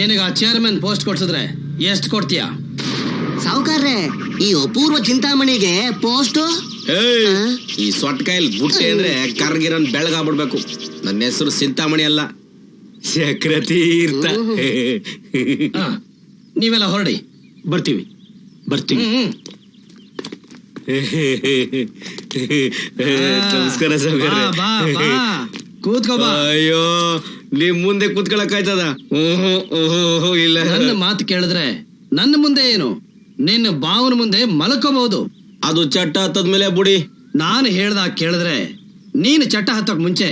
ನಿನಗೆ ಆ chairman post ಕೊಡ್ಸಿದ್ರೆ ಎಷ್ಟು ಕೊಡ್ತೀಯಾ? ಸಾವುಕಾರ್ರೆ ಈ ಅಪೂರ್ವ ಚಿಂತಾಮಣಿಗೆ ಪೋಸ್ಟ್ ಈ ಸೊಟ್ಟ ಕೈಲಿ ಬುಟ್ಟೆ ಅಂದ್ರೆ ಕರ್ಗಿರನ್ ಬೆಳಗಾಗ್ಬಿಡ್ಬೇಕು. ನನ್ನ ಹೆಸರು ಚಿಂತಾಮಣಿ ಅಲ್ಲ. ಚಕ್ರತೀರ್ಥ ಆ, ನೀವೆಲ್ಲ ಹೊರಡಿ. ಬರ್ತೀವಿ. ಬರ್ತೀವಿ ನಮಸ್ಕಾರ ಸಾವ್ಕಾರ್ರೆ. ಬಾ, ಬಾ, ಬಾ. ಕೂತ್ಕೋ ಬಾ ಅಯ್ಯೋ ನಿಮ್ ಮುಂದೆ ಕೂತ್ಕೊಳಕ್ ಆಯ್ತದ? ಇಲ್ಲ. ನನ್ನ ಮಾತು ಕೇಳಿದ್ರೆ ನನ್ನ ಮುಂದೆ ಏನು? ನಿನ್ನ ಬಾವನ ಮುಂದೆ ಮಲ್ಕೋಬಹುದು. ಅದು ಚಟ್ಟ ಹತ್ತದ್ಮೇಲೆ ಬುಡಿ. ನಾನು ಹೇಳ್ದಾಗ ಕೇಳಿದ್ರೆ ನೀನು ಚಟ್ಟ ಹತ್ತಕ್ ಮುಂಚೆ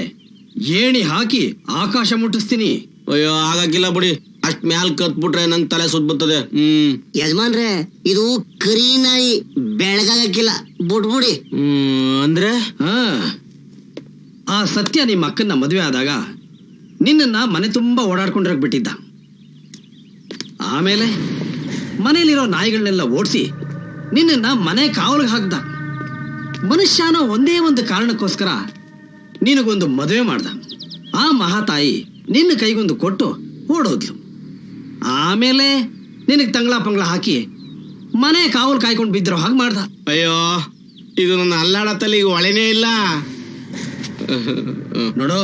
ಏಣಿ ಹಾಕಿ ಆಕಾಶ ಮುಟ್ಟಿಸ್ತೀನಿ. ಅಯ್ಯೋ ಆಗಕ್ಕಿಲ್ಲ ಬುಡಿ. ಅಷ್ಟ್ ಮ್ಯಾಲ್ ಕತ್ಬಿಟ್ರೆ ನಂಗ್ ತಲೆ ಸುತ್ ಬತ್ತದೆ ಹ್ಮ್. ಯಜಮಾನ್ರೆ ಇದು ಕರಿ ನಾಯಿ ಬೆಳಗಾಗಕ್ಕಿಲ್ಲ. ಬಿಟ್ಬಿಡಿ. ಹ್ಮ್ ಅಂದ್ರೆ? ಹಾ. ಆ ಸತ್ಯ ನಿಮ್ಮ ಅಕ್ಕನ ಮದುವೆ ಆದಾಗ ನಿನ್ನನ್ನ ಮನೆ ತುಂಬಾ ಓಡಾಡ್ಕೊಂಡಿರಕ್ ಬಿಟ್ಟಿದ್ದ. ಆಮೇಲೆ ಮನೆಯಲ್ಲಿರೋ ನಾಯಿಗಳನ್ನೆಲ್ಲ ಓಡಿಸಿ ನಿನ್ನನ್ನ ಮನೆ ಕಾವಲಿಗೆ ಹಾಕ್ದ. ಮನುಷ್ಯನ ಒಂದೇ ಒಂದು ಕಾರಣಕ್ಕೋಸ್ಕರ ನಿನಗೊಂದು ಮದುವೆ ಮಾಡ್ದ. ಆ ಮಹಾತಾಯಿ ನಿನ್ನ ಕೈಗೊಂದು ಕೊಟ್ಟು ಓಡೋದ್ಲು. ಆಮೇಲೆ ನಿನಗೆ ತಂಗಳ ಪಂಗಳ ಹಾಕಿ ಮನೆ ಕಾವಲು ಕಾಯ್ಕೊಂಡು ಬಿದ್ದಿರೋ ಹಾಗೆ ಮಾಡ್ದ. ಅಯ್ಯೋ, ಇದು ನನ್ನ ಅಲ್ಲಾಡತ್ತಲ್ಲಿ ಈಗ ಒಳೆನೇ ಇಲ್ಲ. ನೋಡು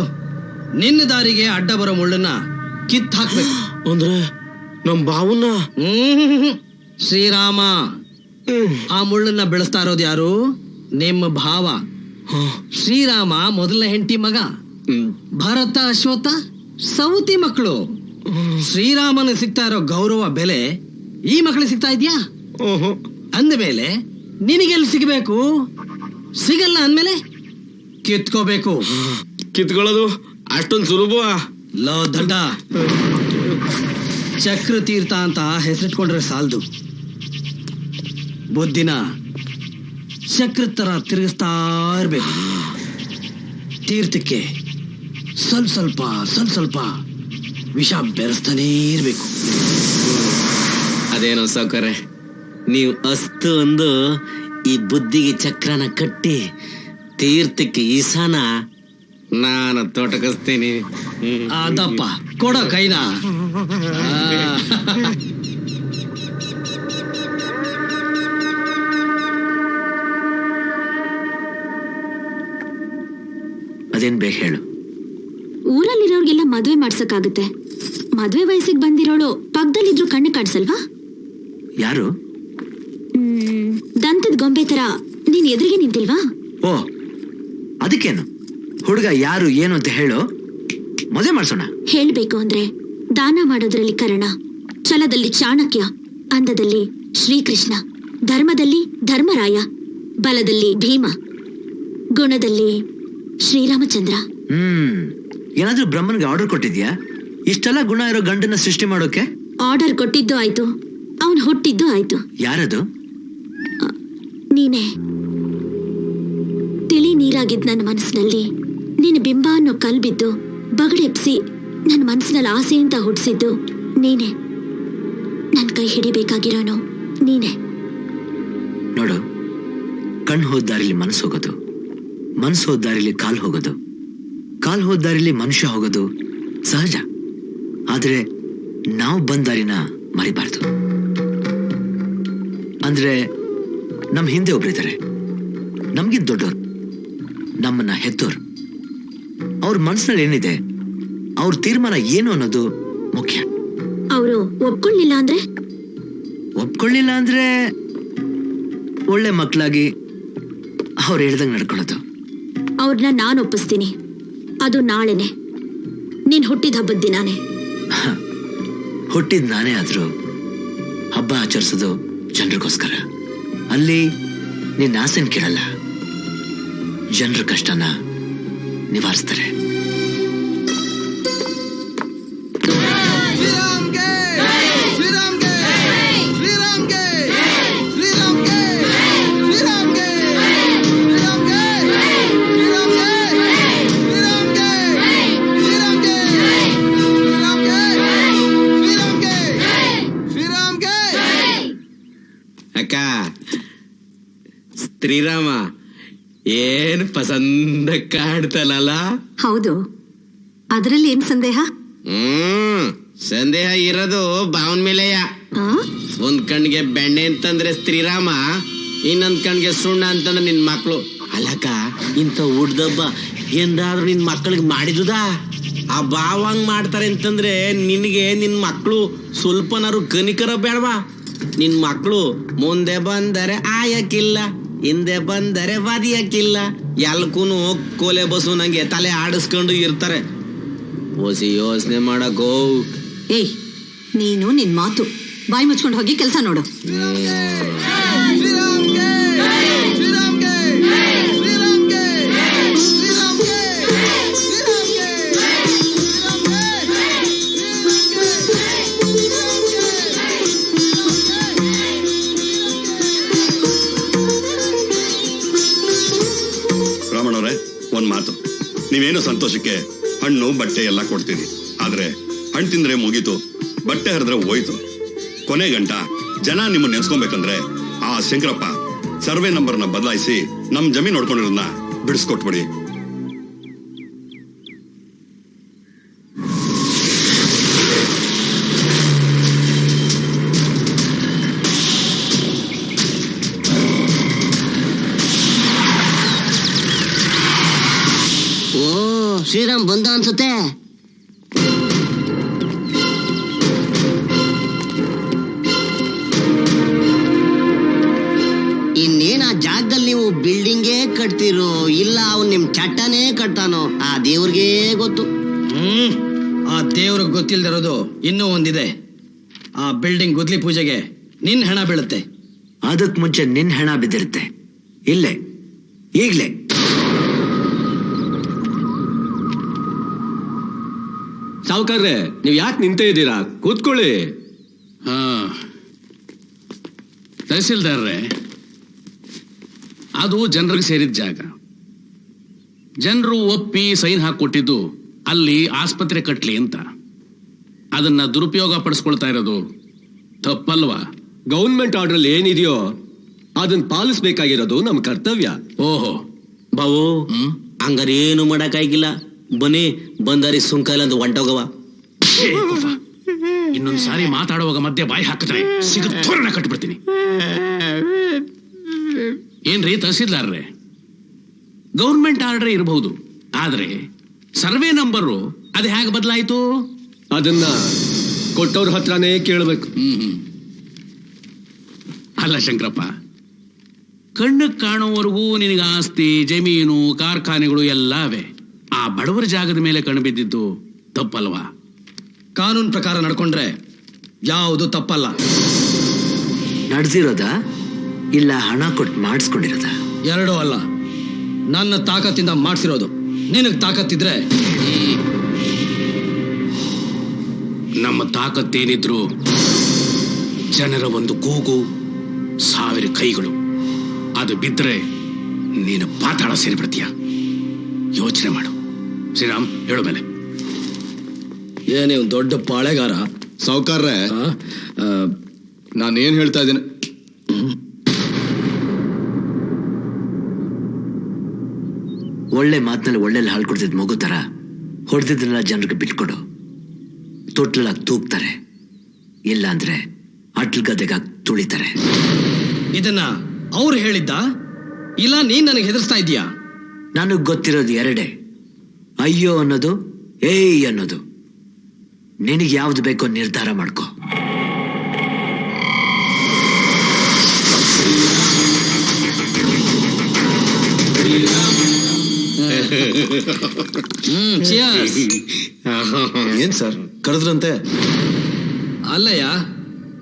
ನಿನ್ನ ದಾರಿಗೆ ಅಡ್ಡ ಬರೋ ಮುಳ್ಳನ್ನ ಕಿತ್ ಹಾಕ್ಬೇಕು. ಅಂದ್ರೆ ನಮ್ ಬಾವುನ್ನ. ಶ್ರೀರಾಮ ಆ ಮುಳ್ಳನ್ನ ಬೆಳೆಸ್ತಾ ಇರೋದು ಯಾರು? ನಿಮ್ಮ ಭಾವ. ಶ್ರೀರಾಮ ಮೊದಲ ಹೆಂಡತಿ ಮಗ. ಭರತ ಅಶ್ವತ್ಥ ಸೌತಿ ಮಕ್ಕಳು. ಶ್ರೀರಾಮನ ಸಿಗ್ತಾ ಇರೋ ಗೌರವ ಬೆಲೆ ಈ ಮಕ್ಕಳು ಸಿಗ್ತಾ ಇದೆಯಾ? ಅಂದಮೇಲೆ ನಿನಗೆಲ್ಲಿ ಸಿಗಬೇಕು? ಸಿಗಲ್ಲ ಅಂದ್ಮೇಲೆ ಕಿತ್ಕೋಬೇಕು. ಕಿತ್ಕೊಳ್ಳೋದು? ಅಷ್ಟೊಂದು ಸುಲಭ ಲೋ ದಂಡ ಚಕ್ರ ತೀರ್ಥ ಅಂತ ಹೆಸರಿಟ್ಕೊಂಡ್ರೆ ಸಾಲದು. ಬುದ್ಧಿನ ಚಕ್ರ ತರ ತಿರುಗಿಸ್ತಾ ಇರ್ಬೇಕು. ತೀರ್ಥಕ್ಕೆ ಸ್ವಲ್ಪ ಸ್ವಲ್ಪ ಸ್ವಲ್ಪ ಸ್ವಲ್ಪ ವಿಷ ಬೆರೆಸ್ತಾನೇ ಇರ್ಬೇಕು. ಅದೇನೋ ಸಾವ್ಕಾರೆ. ನೀವು ಅಸ್ತು ಅಂದು ಈ ಬುದ್ಧಿಗೆ ಚಕ್ರನ ಕಟ್ಟಿ ತೀರ್ಥಕ್ಕೆ ಈಸಾನ ನಾನು ತೋಟಕಸ್ತೀನಿ ಅದಪ್ಪ ಕೊಡ ಕೈನ. ಅದೇನ್ ಬೇಕು ಹೇಳು. ಊರಲ್ಲಿರೋರ್ಗೆಲ್ಲ ಮದ್ವೆ ಮಾಡ್ಸಕ್ಕಾಗುತ್ತೆ. ಮದ್ವೆ ವಯಸ್ಸಿಗೆ ಬಂದಿರೋಳು ಪಕ್ಕದಲ್ಲಿದ್ರು ಕಣ್ಣು ಕಾಣಿಸಲ್ವಾ? ಯಾರು? ಹ್ಮ್, ದಂತದ ಗೊಂಬೆ ತರ. ನೀನ್ ಎದುರಿಗೆ ನಿಂತಿಲ್ವಾ? ಓ ಅದಕ್ಕೇನು? ಹುಡುಗ ಯಾರು ಏನು ಅಂತ ಹೇಳು. ಮದುವೆ ಮಾಡಿಸೋಣ. ಹೇಳ್ಬೇಕು ಅಂದ್ರೆ ದಾನ ಮಾಡೋದ್ರಲ್ಲಿ ಕರ್ಣ ಛಲದಲ್ಲಿ ಚಾಣಕ್ಯ ಅಂದದಲ್ಲಿ ಶ್ರೀಕೃಷ್ಣ ಧರ್ಮದಲ್ಲಿ ಧರ್ಮರಾಯ ಬಲದಲ್ಲಿ ಭೀಮ ಗುಣದಲ್ಲಿ ಶ್ರೀರಾಮಚಂದ್ರ. ಹ್ಮ್. ಏನಾದ್ರೂ ಬ್ರಹ್ಮನ್ಗೆ ಆರ್ಡರ್ ಕೊಟ್ಟಿದ್ಯಾ? ಇಷ್ಟೆಲ್ಲ ಗುಣ ಇರೋ ಗಂಡನ ಸೃಷ್ಟಿ ಮಾಡೋಕೆ? ಆರ್ಡರ್ ಕೊಟ್ಟಿದ್ದು ಆಯ್ತು. ಅವನು ಹುಟ್ಟಿದ್ದು ಆಯ್ತು. ಯಾರದು? ನೀನೇ. ತಿಳಿ ನೀರಾಗಿದ್ ನನ್ನ ಮನಸ್ಸಿನಲ್ಲಿ. ನಿನ್ನ ಬಿಂಬ ಅನ್ನೋ ಕಲ್ಬಿದ್ದು ಬಗಡೆಪ್ಸಿ ನನ್ನ ಮನಸ್ಸಿನಲ್ಲಿ ಆಸೆಯಿಂದ ಹುಟ್ಟಿಸಿದ್ದು ನೀನೇ. ನನ್ನ ಕೈ ಹಿಡಿಬೇಕಾಗಿರೋನು ನೀನೆ. ನೋಡು, ಕಣ್ಣು ಹೋದ ದಾರಿಲಿ ಮನಸ್ಸು ಹೋಗೋದು, ಮನಸ್ಸು ಹೋದ ದಾರಿಲಿ ಕಾಲ್ ಹೋಗೋದು, ಕಾಲು ಹೋದ ದಾರಿಲಿ ಮನುಷ್ಯ ಹೋಗೋದು ಸಹಜ. ಆದ್ರೆ ನಾವು ಬಂದಾರಿನ ಮರಿಬಾರ್ದು. ಅಂದ್ರೆ ನಮ್ ಹಿಂದೆ ಒಬ್ರಿದ್ದಾರೆ ನಮಗಿಂತ ದೊಡ್ಡವ್ರು. ನಮ್ಮನ್ನ ಹೆದ್ದೋರು. ಅವ್ರ ಮನಸ್ಸಿನಲ್ಲಿ ಏನಿದೆ? ಅವ್ರ ತೀರ್ಮಾನ ಏನು ಅನ್ನೋದು ಮುಖ್ಯ. ಅವರು ಒಪ್ಕೊಳ್ಳಿಲ್ಲ ಅಂದ್ರೆ? ಒಪ್ಕೊಳ್ಳಿಲ್ಲ ಅಂದ್ರೆ ಒಳ್ಳೆ ಮಕ್ಕಳಾಗಿ ಅವ್ರು ಹೇಳ್ದಂಗೆ ನಡ್ಕೊಳ್ಳೋದು. ಅವ್ರನ್ನ ನಾನು ಒಪ್ಪಿಸ್ತೀನಿ. ಅದು ನಾಳೆನೆ. ನೀನ್ ಹುಟ್ಟಿದ ಹಬ್ಬದ ದಿನಾನೇ. ಹುಟ್ಟಿದ್ ನಾನೇ ಆದ್ರೂ ಹಬ್ಬ ಆಚರಿಸೋದು ಜನರಿಗೋಸ್ಕರ. ಅಲ್ಲಿ ನಿನ್ನ ಆಸೆನ್ ಕೇಳಲ್ಲ. ಜನರ ಕಷ್ಟನ ನಿವಾರಿಸ್ತಾರೆ. ಅಕ್ಕ ಶ್ರೀರಾಮ ಏನ್ ಪಸಂದ ಕಾಡ್ತಲ್ಲ ಹೌದು. ಅದರಲ್ಲಿ ಏನ್ ಸಂದೇಹ? ಹ್ಮ್ ಸಂದೇಹ ಇರೋದು ಬಾವನ್ ಮೇಲೆಯ? ಒಂದ್ ಕಣ್ಗೆ ಬೆಣ್ಣೆ ಅಂತಂದ್ರೆ ಶ್ರೀರಾಮ ಇನ್ನೊಂದ್ ಕಣ್ಗೆ ಸುಣ್ಣ ಅಂತಂದ್ರೆ ನಿನ್ ಮಕ್ಳು. ಅಲ್ಲಕ್ಕ ಇಂಥ ಉಡ್ದಬ್ಬ ಎಂದಾದ್ರೂ ನಿನ್ ಮಕ್ಕಳಿಗೆ ಮಾಡಿದುದಾ? ಆ ಬಾವಂಗ್ ಮಾಡ್ತಾರೆ ಅಂತಂದ್ರೆ ನಿನಗೆ ನಿನ್ ಮಕ್ಕಳು ಸ್ವಲ್ಪನಾರು ಕನಿಕರ ಬೇಡವಾ? ನಿನ್ ಮಕ್ಕಳು ಮುಂದೆ ಬಂದರೆ ಆಯಕ್ಕಿಲ್ಲ. ಹಿಂದೆ ಬಂದರೆ ಬದಿಯಕ್ಕಿಲ್ಲ ಎಲ್ಕೂನು ಕೋಲೆ ಬಸ್ಸು ನಂಗೆ ತಲೆ ಆಡಿಸ್ಕೊಂಡು ಇರ್ತಾರೆ. ಓಸಿ ಯೋಚನೆ ಮಾಡಕೋ. ಏಯ್ ನೀನು ನಿನ್ ಮಾತು. ಬಾಯಿ ಮುಚ್ಕೊಂಡು ಹೋಗಿ ಕೆಲಸ ನೋಡು. ಸಂತೋಷಕ್ಕೆ ಹಣ್ಣು, ಬಟ್ಟೆ ಎಲ್ಲ ಕೊಡ್ತೀನಿ. ಆದ್ರೆ ಹಣ್ಣು ತಿಂದ್ರೆ ಮುಗೀತು, ಬಟ್ಟೆ ಹರಿದ್ರೆ ಹೋಯ್ತು. ಕೊನೆ ಗಂಟ ಜನ ನಿಮ್ಮ ನೆನ್ಸ್ಕೊಬೇಕಂದ್ರೆ, ಆ ಶಂಕರಪ್ಪ ಸರ್ವೆ ನಂಬರ್ನ ಬದಲಾಯಿಸಿ ನಮ್ ಜಮೀನ್ ನೋಡ್ಕೊಂಡಿರೋದನ್ನ ಬಿಡಿಸ್ಕೊಟ್ಬಿಡಿ. ನೀವು ಬಿಲ್ಡಿಂಗೇ ಕಟ್ತಿರೋ ಇಲ್ಲ ಅವ್ನ್ ನಿಮ್ ಚಟ್ಟನೇ ಕಟ್ತಾನೋ ಆ ದೇವ್ರಿಗೆ ಗೊತ್ತು. ಹ್ಮ್ ಆ ದೇವ್ರಿಗೆ ಗೊತ್ತಿಲ್ದಿರೋದು ಇನ್ನೂ ಒಂದಿದೆ. ಆ ಬಿಲ್ಡಿಂಗ್ ಗುದ್ಲಿ ಪೂಜೆಗೆ ನಿನ್ ಹೆಣ ಬೀಳುತ್ತೆ. ಅದಕ್ ಮುಂಚೆ ನಿನ್ ಹೆಣ ಬಿದ್ದಿರುತ್ತೆ. ಇಲ್ಲೇ ಈಗ್ಲೇ. ಸಾವುಕಾರ್ರೆ ನೀವ್ ಯಾಕೆ ನಿಂತೇ ಇದ್ದೀರಾ? ಕೂತ್ಕೊಳ್ಳಿ. ಹಾ. ತಹಸೀಲ್ದಾರ್ರೆ ಅದು ಜನರಿಗೆ ಸೇರಿದ ಜಾಗ. ಜನರು ಒಪ್ಪಿ ಸೈನ್ ಹಾಕಿಕೊಟ್ಟಿದ್ದು ಅಲ್ಲಿ ಆಸ್ಪತ್ರೆ ಕಟ್ಟಲಿ ಅಂತ. ಅದನ್ನ ದುರುಪಯೋಗ ಪಡಿಸ್ಕೊಳ್ತಾ ಇರೋದು ತಪ್ಪಲ್ವಾ? ಗೌರ್ಮೆಂಟ್ ಆರ್ಡರ್ ಏನಿದೆಯೋ ಅದನ್ನ ಪಾಲಿಸ್ಬೇಕಾಗಿರೋದು ನಮ್ಮ ಕರ್ತವ್ಯ. ಓಹೋ. ಬಾವು ಹ್ಮ್? ಹಂಗಾರೆ ಏನು ಮಾಡಕ್ಕಾಗಿಲ್ಲ. ಬನ್ನಿ ಬಂದಾರಿ ಸುಂಕ ಇಲ್ಲ ಅಂದ್ರೆ ಹೊಂಟೋಗವ ಇನ್ನೊಂದ್ಸಾರಿ ಸಾರಿ ಮಾತಾಡುವಾಗ ಮಧ್ಯೆ ಬಾಯಿ ಹಾಕಿದ್ರೆ ಸಿಗುತ್ತೆ ತೋರಣ ಕಟ್ಬಿಡ್ತೀನಿ. ಏನ್ರಿ ತಹಸೀಲ್ದಾರ್ರೆ? ಗೌರ್ಮೆಂಟ್ ಆರ್ಡರ್ ಇರಬಹುದು. ಆದ್ರೆ ಸರ್ವೆ ನಂಬರು ಅದು ಹೇಗೆ ಬದಲಾಯಿತು? ಅದನ್ನ ಕೊಟ್ಟವ್ರ ಹತ್ರನೇ ಕೇಳಬೇಕು. ಹ್ಮ್ ಹ್ಮ್. ಅಲ್ಲ ಶಂಕರಪ್ಪ ಕಣ್ಣು ಕಾಣುವವರೆಗೂ ನಿನಗೆ ಆಸ್ತಿ ಜಮೀನು ಕಾರ್ಖಾನೆಗಳು ಎಲ್ಲ ಅವೆ. ಆ ಬಡವರ ಜಾಗದ ಮೇಲೆ ಕಣ್ಣು ಬಿದ್ದಿದ್ದು ತಪ್ಪಲ್ವಾ? ಕಾನೂನು ಪ್ರಕಾರ ನಡ್ಕೊಂಡ್ರೆ ಯಾವುದು ತಪ್ಪಲ್ಲ. ನಡೆದಿರೋದಾ ಇಲ್ಲ ಹಣ ಕೊಟ್ಟು ಮಾಡಿಸ್ಕೊಂಡಿರೋದ? ಎರಡೂ ಅಲ್ಲ. ನನ್ನ ತಾಕತ್ತಿಂದ ಮಾಡಿಸಿರೋದು. ನಿನಗೆ ತಾಕತ್ತಿದ್ರೆ ನಮ್ಮ ತಾಕತ್ತೇನಿದ್ರು ಜನರ ಒಂದು ಕೂಗು ಸಾವಿರ ಕೈಗಳು. ಅದು ಬಿದ್ದರೆ ನೀನು ಪಾತಾಳ ಸೇರಿಬಿಡ್ತೀಯ? ಯೋಚನೆ ಮಾಡು. ಶ್ರೀರಾಮ್ ಹೇಳು ಮೇಲೆ. ಏನೇ ಒಂದು ದೊಡ್ಡ ಪಾಳೆಗಾರ. ಸಾವುಕಾರ್ರೆ ಆ? ಆ, ನಾನು ಏನ್ ಹೇಳ್ತಾ ಇದ್ದೀನಿ? ಒಳ್ಳೆ ಮಾತಿನಲ್ಲಿ ಒಳ್ಳೆ ಹಾಲು ಕೊಡ್ತಿದ್ದ ಮಗು ಥರ ಹೊಡೆದಿದ್ರೆಲ್ಲ ಜನರಿಗೆ ಬಿಟ್ಕೊಡು. ತೊಟ್ಲಾಗಿ ತೂಗ್ತಾರೆ. ಇಲ್ಲ ಅಂದ್ರೆ ಅಟ್ಲ್ ಗದ್ದೆಗಾಗಿ ತುಳಿತಾರೆ. ಇದನ್ನ ಅವ್ರು ಹೇಳಿದ್ದ? ಇಲ್ಲ ನೀನ್ ನನಗೆ ಹೆದರ್ಸ್ತಾ ಇದೀಯಾ ನನಗೆ ಗೊತ್ತಿರೋದು ಎರಡೇ. ಅಯ್ಯೋ ಅನ್ನೋದು ಏಯ್ ಅನ್ನೋದು. ನಿನಗೆ ಯಾವ್ದು ಬೇಕೋ ನಿರ್ಧಾರ ಮಾಡ್ಕೋ. ಏನ್ ಸರ್? ಕರೆದ್ರಂತೆ? ಅಲ್ಲಯ್ಯ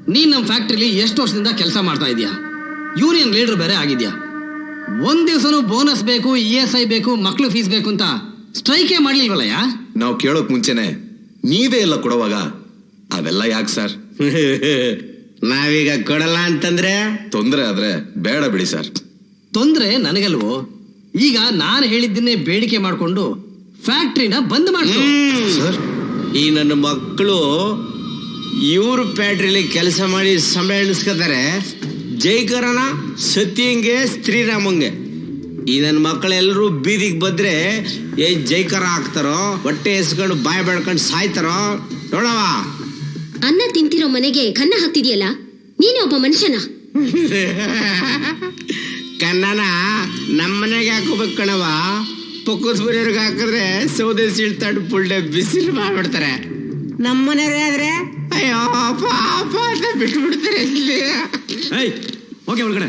ನೀನ್ ನಮ್ಮ ಫ್ಯಾಕ್ಟ್ರಿಲಿ ಎಷ್ಟು ವರ್ಷದಿಂದ ಕೆಲಸ ಮಾಡ್ತಾ ಇದೀಯಾ? ಯೂನಿಯನ್ ಲೀಡರ್ ಬೇರೆ ಆಗಿದ್ಯಾ? ಒಂದ್ ದಿವ್ಸನೂ ಬೋನಸ್ ಬೇಕು ಇ ಎಸ್ ಐ ಬೇಕು ಮಕ್ಳು ಫೀಸ್ ಬೇಕು ಅಂತ ಸ್ಟ್ರೈಕೇ ಮಾಡ್ಲಿಲ್ವಲ್ಲಯ್ಯ? ನಾವು ಕೇಳೋಕ್ ಮುಂಚೆನೆ ನೀವೇ ಎಲ್ಲ ಕೊಡುವಾಗ ಅವೆಲ್ಲ ಯಾಕೆ ಸರ್? ನಾವೀಗ ಕೊಡಲ್ಲ ಅಂತಂದ್ರೆ? ತೊಂದ್ರೆ ಆದ್ರೆ ಬೇಡ ಬಿಡಿ ಸರ್. ತೊಂದ್ರೆ ನನಗಲ್ವೋ? ಈಗ ನಾನು ಹೇಳಿದ್ದನ್ನೇ ಬೇಡಿಕೆ ಮಾಡಿಕೊಂಡು ಫ್ಯಾಕ್ಟ್ರಿನ ಬಂದ್ ಮಾಡ್ತೀನಿ ಸರ್. ಈ ನನ್ನ ಮಕ್ಕಳು ಇವ್ರ ಫ್ಯಾಕ್ಟ್ರಿಲಿ ಕೆಲಸ ಮಾಡಿ ಸಂಬಳ ಎಣಿಸ್ಕೊತಾರೆ ಜೈಕರನ ಸತ್ಯಂಗೆ ಸ್ತ್ರೀರಾಮಂಗೆ ಈ ನನ್ನ ಮಕ್ಕಳೆಲ್ಲರೂ ಬೀದಿಗೆ ಬಂದ್ರೆ ಏ ಜೈಕರ ಹಾಕ್ತಾರೋ ಹೊಟ್ಟೆ ಎಸ್ಕೊಂಡು ಬಾಯಿ ಬೆಳ್ಕೊಂಡು ಸಾಯ್ತಾರೋ ನೋಡವ ಅನ್ನ ತಿಂತಿರೋ ಮನೆಗೆ ಕನ್ನ ಹಾಕ್ತಿದ್ಯಲ್ಲ? ನೀನೇ ಒಬ್ಬ ಮನುಷ್ಯನ? ಕನ್ನನ ನಮ್ಮನೆಗೆ ಹಾಕೋಬೇಕು ಕಣವ ಪಕ್ಕದ ಮನೆಯವ್ರಿಗೆ ಹಾಕಿದ್ರೆ ಸೌದೆ ಸೀಳ್ತಾಡು ಪುಳ್ಳೆ ಬಿಸಿಲು ಮಾಡ್ಬಿಡ್ತಾರೆ. ನಮ್ಮ ಆದ್ರೆ? ಅಯ್ಯೋ ಪಾಪ ಅಂತ ಬಿಟ್ಬಿಡ್ತಾರೆ ಇಲ್ಲಿ. ಏಯ್ ಓಕೆ ಒಳಗಡೆ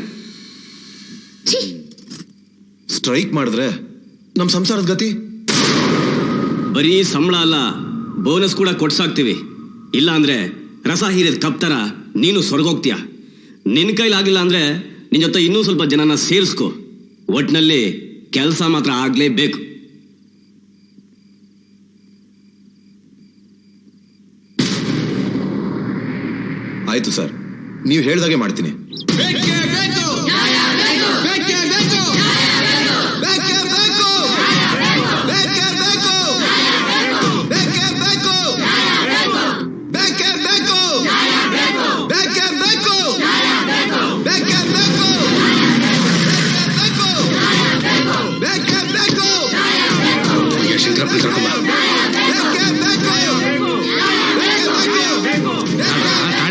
ಛೀ. ಸ್ಟ್ರೈಕ್ ಮಾಡಿದ್ರೆ ನಮ್ಮ ಸಂಸಾರದ ಗತಿ? ಬರೀ ಸಂಬಳ ಅಲ್ಲ ಬೋನಸ್ ಕೂಡ ಕೊಡ್ಸಾಕ್ತಿವಿ. ಇಲ್ಲ ಅಂದ್ರೆ ರಸ ಹೀರಿದ ಕಪ್ತರ ನೀನು ಸ್ವರ್ಗೋಗ್ತೀಯ ನಿನ್ ಕೈಲಾಗಿಲ್ಲ ಅಂದ್ರೆ ನಿನ್ ಜೊತೆ ಇನ್ನೂ ಸ್ವಲ್ಪ ಜನನ ಸೇರಿಸ್ಕೊ. ಒಟ್ನಲ್ಲಿ ಕೆಲಸ ಮಾತ್ರ ಆಗ್ಲೇಬೇಕು. ಆಯ್ತು ಸರ್. ನೀವು ಹೇಳ್ದಾಗೆ ಮಾಡ್ತೀನಿ.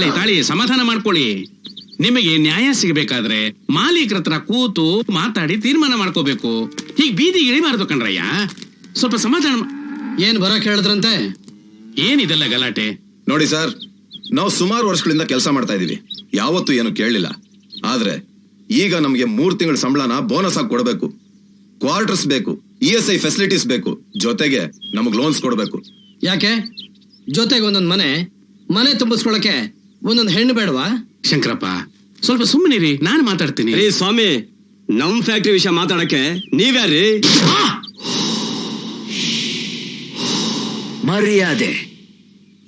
ತಾಳಿ ತಾಳಿ ಸಮಾಧಾನ ಮಾಡ್ಕೊಳ್ಳಿ. ನಿಮಗೆ ನ್ಯಾಯ ಸಿಗಬೇಕಾದ್ರೆ ಮಾಲೀಕರ ಹತ್ರ ಕೂತು ಮಾತಾಡಿ ತೀರ್ಮಾನ ಮಾಡ್ಕೋಬೇಕು. ಹೀಗೆ ಬೀದಿಗೆ ಇಳಿಬಾರ್ದು ಕಣ್ರಯ್ಯ. ಸ್ವಲ್ಪ ಸಮಾಧಾನ ಏನ್ ಬರಕ್ ಹೇಳಿದ್ರಂತೆ? ಏನಿದೆಲ್ಲ ಗಲಾಟೆ? ನೋಡಿ ಸರ್ ನಾವು ಸುಮಾರು ವರ್ಷಗಳಿಂದ ಕೆಲಸ ಮಾಡ್ತಾ ಇದೀವಿ. ಯಾವತ್ತೂ ಏನು ಕೇಳಲಿಲ್ಲ. ಆದ್ರೆ ಈಗ ನಮಗೆ ಮೂರ್ ತಿಂಗಳ ಸಂಬಳನ ಬೋನಸ್ ಆಗಿ ಕೊಡಬೇಕು. ಕ್ವಾರ್ಟರ್ಸ್ ಬೇಕು ಇ ಎಸ್ ಐ ಫೆಸಿಲಿಟೀಸ್ ಬೇಕು. ಜೊತೆಗೆ ನಮಗೆ ಲೋನ್ಸ್ ಕೊಡಬೇಕು. ಯಾಕೆ? ಜೊತೆಗೆ ಒಂದೊಂದ್ ಮನೆ ಮನೆ ತುಂಬಿಸ್ಕೊಳಕ್ಕೆ ಒಂದೊಂದ್ ಹೆಣ್ಣು ಬೇಡವಾ? ಶಂಕರಪ್ಪ ಸ್ವಲ್ಪ ಸುಮ್ಮನಿರಿ ನಾನು ಮಾತಾಡ್ತೀನಿ. ರೀ ಸ್ವಾಮಿ ನಮ್ ಫ್ಯಾಕ್ಟ್ರಿ ವಿಷಯ ಮಾತಾಡಕ್ಕೆ ನೀವ್ಯಾರೀ? ಮರ್ಯಾದೆ.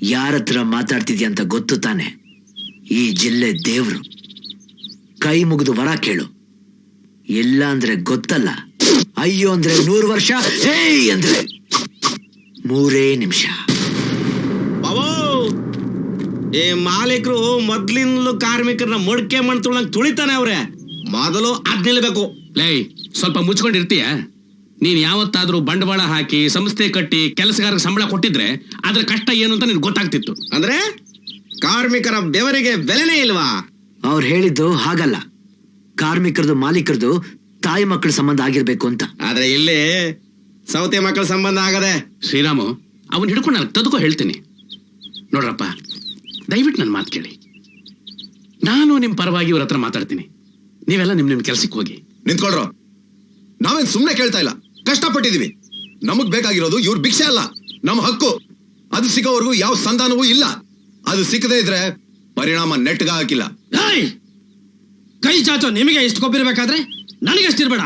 ಯಾರತ್ರ ಮಾತಾಡ್ತಿದ್ಯ ಅಂತ ಗೊತ್ತು ತಾನೆ. ಈ ಜಿಲ್ಲೆ ದೇವ್ರು. ಕೈ ಮುಗಿದು ವರ ಕೇಳು. ಇಲ್ಲ ಅಂದ್ರೆ ಗೊತ್ತಲ್ಲ. ಅಯ್ಯೋ ಅಂದ್ರೆ ನೂರು ವರ್ಷ ಏಯ್ ಅಂದ್ರೆ ಮೂರೇ ನಿಮಿಷ. ಈ ಮಾಲೀಕರು ಮೊದ್ಲಿಂದಲೂ ಕಾರ್ಮಿಕರನ್ನ ಮೊಡ್ಕೆ ಮಣ್ ತುಳಂಗ್ ತುಳಿತಾನೆ ಅವ್ರೆ. ಮೊದಲು ಅದ್ ನಿಲ್ಬೇಕು. ಲೈ ಸ್ವಲ್ಪ ಮುಚ್ಕೊಂಡಿರ್ತೀಯ? ನೀನ್ ಯಾವತ್ತಾದ್ರೂ ಬಂಡವಾಳ ಹಾಕಿ ಸಂಸ್ಥೆ ಕಟ್ಟಿ ಕೆಲಸಗಾರ ಸಂಬಳ ಕೊಟ್ಟಿದ್ರೆ ಅದ್ರ ಕಷ್ಟ ಏನು ಅಂತ ನಿನ್ ಗೊತ್ತಾಗ್ತಿತ್ತು. ಅಂದ್ರೆ ಕಾರ್ಮಿಕರ ಬೆವರಿಗೆ ಬೆಲೆನೇ ಇಲ್ವಾ? ಅವ್ರು ಹೇಳಿದ್ದು ಹಾಗಲ್ಲ. ಕಾರ್ಮಿಕರದು ಮಾಲೀಕರದು ತಾಯಿ ಮಕ್ಕಳ ಸಂಬಂಧ ಆಗಿರ್ಬೇಕು ಅಂತ. ಆದ್ರೆ ಇಲ್ಲಿ ಸೌತೆ ಮಕ್ಕಳ ಸಂಬಂಧ ಆಗದೆ. ಶ್ರೀರಾಮು ಅವನ್ ಹಿಡ್ಕೊಂಡು ನಾನು ತದ್ಕೋ ಹೇಳ್ತೀನಿ. ನೋಡ್ರಪ್ಪ ದಯವಿಟ್ಟು ನನ್ನ ಮಾತು ಕೇಳಿ. ನಾನು ನಿಮ್ಮ ಪರವಾಗಿ ಇವ್ರ ಹತ್ರ ಮಾತಾಡ್ತೀನಿ. ನೀವೆಲ್ಲ ನಿಮ್ ನಿಮ್ ಕೆಲ್ಸಕ್ಕೆ ಹೋಗಿ. ನಿಂತ್ಕೊಳ್ರೋ. ನಾವೇನ್ ಸುಮ್ನೆ ಕೇಳ್ತಾ ಇಲ್ಲ. ಕಷ್ಟಪಟ್ಟಿದೀವಿ ನಮಗ್ ಬೇಕಾಗಿರೋದು ಇವ್ರ ಭಿಕ್ಷೆ ಅಲ್ಲ. ನಮ್ಮ ಹಕ್ಕು. ಅದು ಸಿಗೋವರೆಗೂ ಯಾವ ಸಂಧಾನವೂ ಇಲ್ಲ. ಅದು ಸಿಕ್ಕದೇ ಇದ್ರೆ ಪರಿಣಾಮ ನೆಟ್ಗ ಹಾಕಿಲ್ಲ! ಕೈ ಚಾಚೋ ನಿಮಗೆ ಎಷ್ಟು ಕೊಬ್ಬಿರ್ಬೇಕಾದ್ರೆ ನನಗೆ ಎಷ್ಟಿರ್ಬೇಡ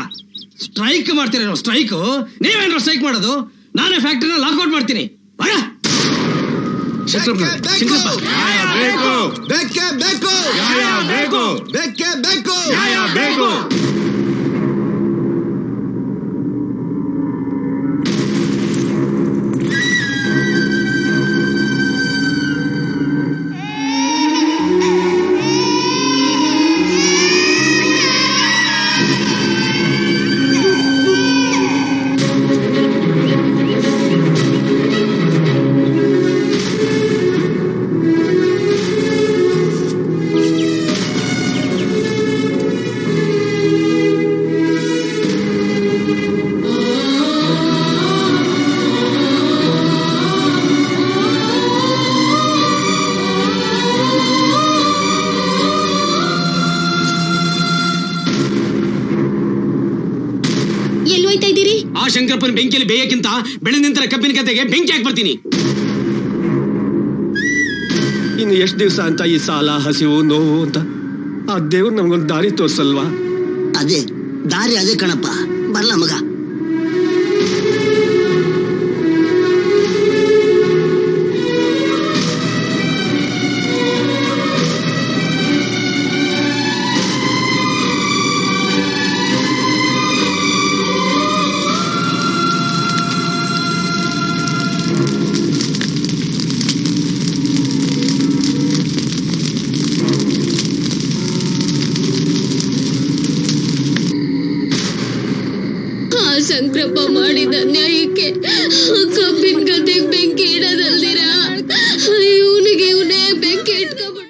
ಸ್ಟ್ರೈಕ್ ಮಾಡ್ತೀರ ಸ್ಟ್ರೈಕ್. ನೀವೇನೋ ಸ್ಟ್ರೈಕ್ ಮಾಡೋದು? ನಾನೇ ಫ್ಯಾಕ್ಟ್ರಿನ ಲಾಕ್ಔಟ್ ಮಾಡ್ತೀನಿ. ಬರ ಶಂಕರಪ್ಪ, ಬೇಕೇ ಬೇಕು! ಬೇಕು ಬೇಕೇ ಬೇಕು ಬೇಕು ಶಂಕರಪ್ಪನ ಬೆಂಕಿಯಲ್ಲಿ ಬೇಯಕ್ಕಿಂತ ಬೆಳೆ ನಿಂತರ ಕಬ್ಬಿನ ಕತೆಗೆ ಬೆಂಕಿ ಹಾಕಿ ಬರ್ತೀನಿ. ಇನ್ನು ಎಷ್ಟು ದಿವಸ ಅಂತ ಈ ಸಾಲ ಹಸಿವು ನೋವು ಅಂತ? ಆ ದೇವ್ರು ನಮ್ಗೊಂದು ದಾರಿ ತೋರ್ಸಲ್ವಾ? ಅದೇ ದಾರಿ ಅದೇ ಕಣಪ್ಪ. ಬರಲ್ಲ ಮಗ.